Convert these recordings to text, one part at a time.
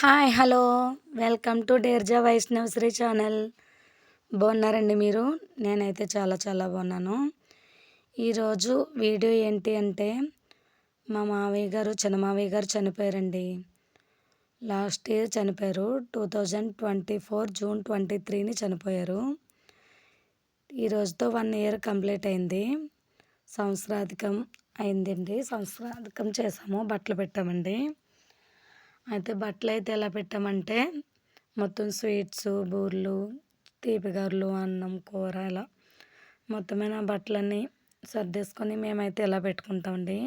Hi hello. Welcome to డేర్జా Vaishnavasri channel. బాగున్నారండి మీరు? నేనైతే చాలా చాలా బాగున్నాను. ఈరోజు వీడియో ఏంటి అంటే మా మావయ్య గారు చిన్న మావయ్య గారు చనిపోయారండి. లాస్ట్ ఇయర్ చనిపోయారు. Two thousand twenty four June twenty త్రీని చనిపోయారు. ఈరోజుతో వన్ ఇయర్ కంప్లీట్ అయింది. సంవత్సరాధికం అయిందండి. సంవత్సరాధికం చేసాము. బట్టలు పెట్టామండి. అయితే బట్టలు అయితే ఎలా పెట్టామంటే మొత్తం స్వీట్స్ బూర్లు తీపిగారులు అన్నం కూర ఇలా మొత్తమైన బట్టలన్నీ సర్దేసుకొని మేమైతే ఎలా పెట్టుకుంటామండి?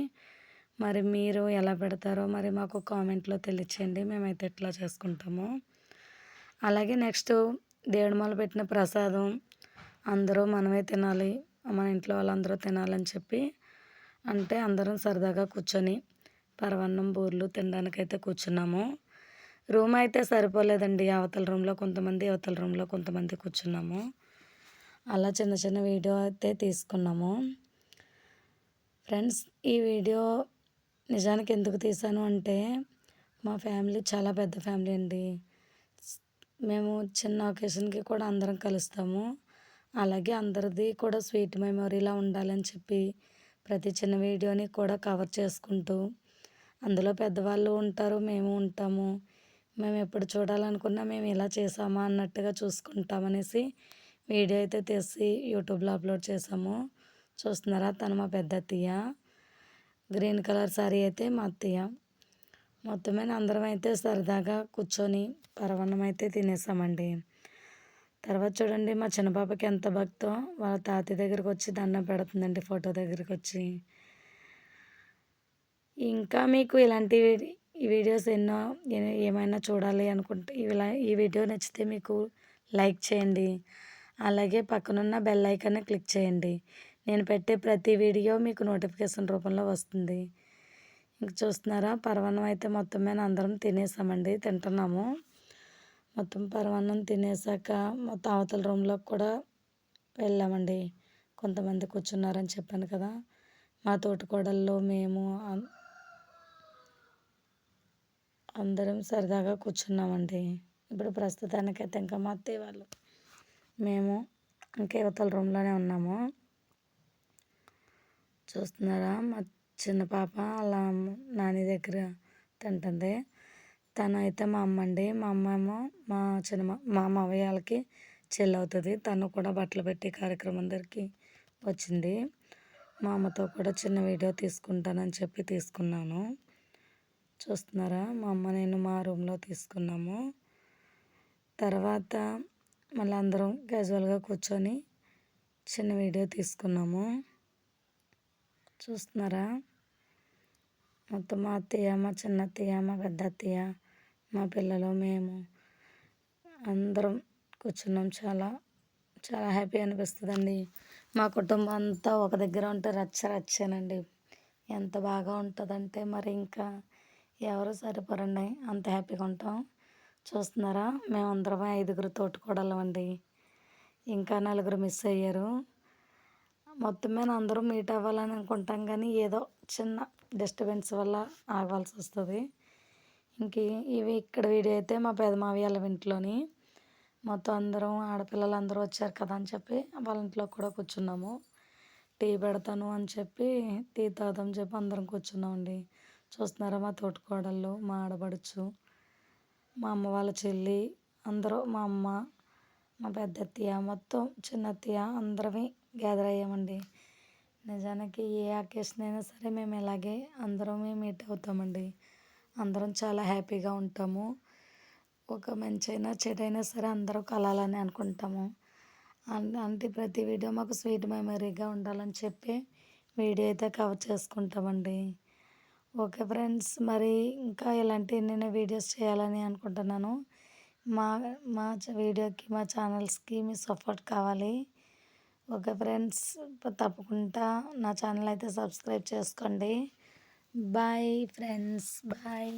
మరి మీరు ఎలా పెడతారో మరి మాకు కామెంట్లో తెలియచేయండి. మేమైతే ఎట్లా చేసుకుంటాము. అలాగే నెక్స్ట్ దేవుడి మొదలు పెట్టిన ప్రసాదం అందరూ మనమే తినాలి మన ఇంట్లో వాళ్ళందరూ తినాలని చెప్పి అంటే అందరం సరదాగా కూర్చొని పరవన్నం బూర్లు తినడానికైతే కూర్చున్నాము. రూమ్ అయితే సరిపోలేదండి. అవతల రూమ్లో కొంతమంది అవతల రూమ్లో కొంతమంది కూర్చున్నాము. అలా చిన్న చిన్న వీడియో అయితే తీసుకున్నాము. ఫ్రెండ్స్ ఈ వీడియో నిజానికి ఎందుకు తీసాను అంటే మా ఫ్యామిలీ చాలా పెద్ద ఫ్యామిలీ అండి. మేము చిన్న ఒకేషన్కి కూడా అందరం కలుస్తాము. అలాగే అందరిది కూడా స్వీట్ మెమొరీలా ఉండాలని చెప్పి ప్రతి చిన్న వీడియోని కూడా కవర్ చేసుకుంటూ అందులో పెద్దవాళ్ళు ఉంటారు మేము ఉంటాము. మేము ఎప్పుడు చూడాలనుకున్నా మేము ఇలా చేసామా అన్నట్టుగా చూసుకుంటామనేసి వీడియో అయితే తీసి యూట్యూబ్లో అప్లోడ్ చేసాము. చూస్తున్నారా? తను మా పెద్ద అత్తయ్య. గ్రీన్ కలర్ శారీ అయితే మా అత్తయ్య. మొత్తమైన అందరం అయితే సరదాగా కూర్చొని పరవన్నం అయితే తినేసామండి. తర్వాత చూడండి మా చిన్నపాపకి ఎంత భక్తో వాళ్ళ తాతయ్య దగ్గరికి వచ్చి దండం పెడుతుందండి ఫోటో దగ్గరికి వచ్చి ఇంకా మీకు ఇలాంటి వీడియోస్ ఎన్నో ఏమైనా చూడాలి అనుకుంటే ఇలా ఈ వీడియో నచ్చితే మీకు లైక్ చేయండి. అలాగే పక్కనున్న బెల్ ఐకాన్ని క్లిక్ చేయండి. నేను పెట్టే ప్రతి వీడియో మీకు నోటిఫికేషన్ రూపంలో వస్తుంది. ఇంక చూస్తున్నారా? పర్వణం అయితే మొత్తం మీద అందరం తినేసామండి. తింటున్నాము. మొత్తం పర్వణం తినేసాక మొత్తం అవతల రూమ్లోకి కూడా వెళ్ళామండి. కొంతమంది కూర్చున్నారని చెప్పాను కదా. మా తోటికోడల్లో మేము అందరం సరదాగా కూర్చున్నామండి. ఇప్పుడు ప్రస్తుతానికైతే ఇంకా మా అత్తయ్య వాళ్ళు. మేము ఇంకా యువతల రూమ్లోనే ఉన్నాము. చూస్తున్నారా? మా చిన్న పాప అలా నాని దగ్గర తింటుంది. తను అయితే మా అమ్మ అండి. మా అమ్మేమో మా చిన్న మా మావయ్యలకి చెల్లి అవుతుంది. తను కూడా బట్టలు పెట్టి కార్యక్రమం దగ్గరికి వచ్చింది. మా అమ్మతో కూడా చిన్న వీడియో తీసుకుంటానని చెప్పి తీసుకున్నాను. చూస్తున్నారా? మా అమ్మ నేను మా రూమ్లో తీసుకున్నాము. తర్వాత మళ్ళీ అందరం క్యాజువల్గా కూర్చొని చిన్న వీడియో తీసుకున్నాము. చూస్తున్నారా? మొత్తం మా అత్తయ్య మా చిన్న అత్తయ్య మా పెద్ద అత్తయ్య మా పిల్లలు మేము అందరం కూర్చున్నాం. చాలా చాలా హ్యాపీ అనిపిస్తుందండి. మా కుటుంబం అంతా ఒక దగ్గర ఉంటే రచ్చ రచ్చానండి. ఎంత బాగా ఉంటుందంటే మరి ఇంకా ఎవరు సరిపోరండి అంత హ్యాపీగా ఉంటాం. చూస్తున్నారా? మేమందరం ఐదుగురు తోటికోడలం అండి ఇంకా నలుగురు మిస్ అయ్యారు. మొత్తం మీద అందరూ మీట్ అవ్వాలని అనుకుంటాం కానీ ఏదో చిన్న డిస్టర్బెన్స్ వల్ల ఆగవలసి వస్తుంది. ఇంక ఇవి ఇక్కడ వీడియో అయితే మా పెదమావి వాళ్ళ ఇంట్లోని. మొత్తం అందరం ఆడపిల్లలు అందరూ వచ్చారు కదా అని చెప్పి వాళ్ళ ఇంట్లో కూడా కూర్చున్నాము. టీ పెడతాను అని చెప్పి టీ తాగుదాం చెప్పి అందరం కూర్చున్నామండి. చూస్తున్నారా మా తోటికోడళ్ళు మా ఆడబడుచు మా అమ్మ వాళ్ళ చెల్లి అందరూ మా అమ్మ మా పెద్ద అత్తయ్య మొత్తం చిన్న అత్తయ్య అందరమే గ్యాదర్ అయ్యామండి. నిజానికి ఏ అకేషన్ అయినా సరే మేము ఇలాగే అందరమే మీట్ అవుతామండి. అందరం చాలా హ్యాపీగా ఉంటాము. ఒక మంచి అయినా చెడైనా సరే అందరూ కలాలని అనుకుంటాము. అంటే ప్రతి వీడియో మాకు స్వీట్ మెమరీగా ఉండాలని చెప్పి వీడియో అయితే కవర్ చేసుకుంటామండి. ఓకే ఫ్రెండ్స్ మరి ఇంకా ఇలాంటి నేను వీడియోస్ చేయాలని అనుకుంటున్నాను. మా మా వీడియోకి మా ఛానల్స్కి మీ సపోర్ట్ కావాలి. ఓకే ఫ్రెండ్స్ తప్పకుండా నా ఛానల్ అయితే సబ్స్క్రైబ్ చేసుకోండి. Bye friends bye.